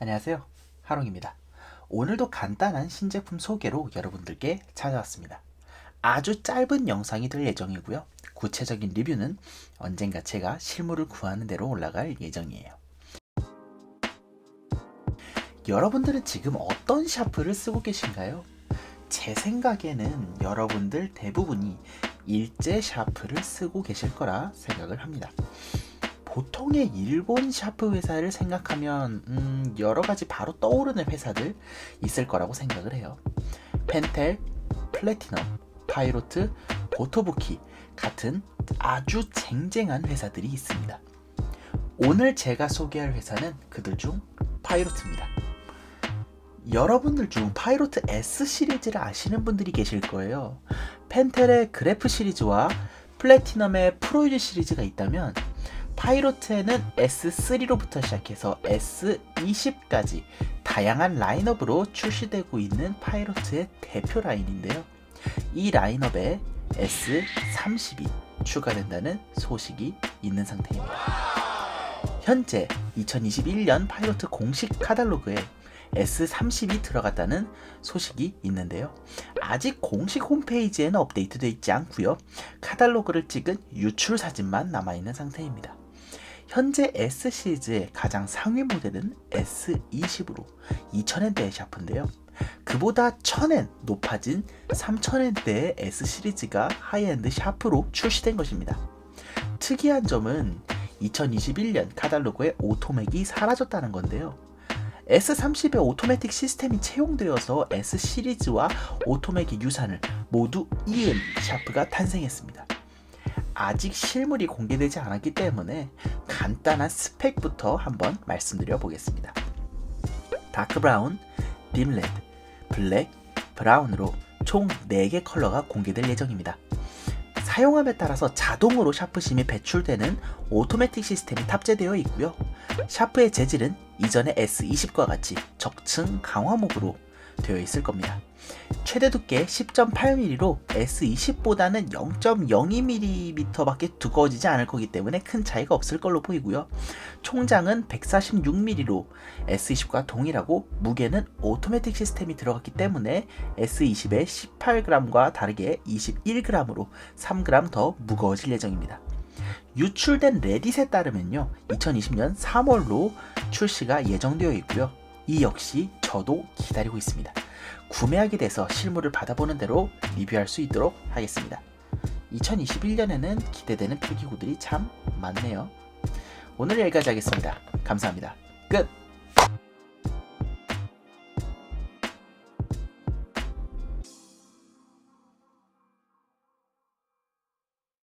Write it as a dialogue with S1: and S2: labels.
S1: 안녕하세요. 하롱입니다. 오늘도 간단한 신제품 소개로 여러분들께 찾아왔습니다. 아주 짧은 영상이 될 예정이고요. 구체적인 리뷰는 언젠가 제가 실물을 구하는 대로 올라갈 예정이에요. 여러분들은 지금 어떤 샤프를 쓰고 계신가요? 제 생각에는 여러분들 대부분이 일제 샤프를 쓰고 계실 거라 생각을 합니다. 보통의 일본 샤프 회사를 생각하면 음, 여러 가지 바로 떠오르는 회사들 있을 거라고 생각을 해요. 펜텔, 플래티넘, 파이로트, 보토부키 같은 아주 쟁쟁한 회사들이 있습니다. 오늘 제가 소개할 회사는 그들 중 파이로트입니다. 여러분들 중 파이로트 S 시리즈를 아시는 분들이 계실 거예요. 펜텔의 그래프 시리즈와 플래티넘의 프로유즈 시리즈가 있다면 파이로트에는 S3로부터 시작해서 S20까지 다양한 라인업으로 출시되고 있는 파이로트의 대표 라인인데요. 이 라인업에 S30이 추가된다는 소식이 있는 상태입니다. 현재 2021년 파이로트 공식 카탈로그에 S30이 들어갔다는 소식이 있는데요. 아직 공식 홈페이지에는 업데이트되어 있지 않고요. 카탈로그를 찍은 유출 사진만 남아 있는 상태입니다. 현재 S 시리즈의 가장 상위 모델은 S20으로 2000엔대의 샤프인데요. 그보다 1000엔 높아진 3000엔대의 S 시리즈가 하이엔드 샤프로 출시된 것입니다. 특이한 점은 2021년 카탈로그에 오토맥이 사라졌다는 건데요. S30의 오토매틱 시스템이 채용되어서 S 시리즈와 오토맥의 유산을 모두 이은 샤프가 탄생했습니다. 아직 실물이 공개되지 않았기 때문에 간단한 스펙부터 한번 말씀드려 보겠습니다. 다크 브라운, 딥 레드, 블랙, 브라운으로 총 4개 컬러가 공개될 예정입니다. 사용함에 따라서 자동으로 샤프심이 배출되는 오토매틱 시스템이 탑재되어 있고요. 샤프의 재질은 이전의 S20과 같이 적층 강화목으로 되어 있을 겁니다. 최대 두께 10.8mm로 S20보다는 0.02mm밖에 두꺼워지지 않을 거기 때문에 큰 차이가 없을 걸로 보이고요. 총장은 146mm로 S20과 동일하고 무게는 오토매틱 시스템이 들어갔기 때문에 S20의 18g과 다르게 21g으로 3g 더 무거워질 예정입니다. 유출된 레딧에 따르면요. 2020년 3월로 출시가 예정되어 있고요. 이 역시 저도 기다리고 있습니다. 구매하게 돼서 실물을 받아보는 대로 리뷰할 수 있도록 하겠습니다. 2021년에는 기대되는 필기구들이 참 많네요. 오늘 여기까지 하겠습니다. 감사합니다. 끝!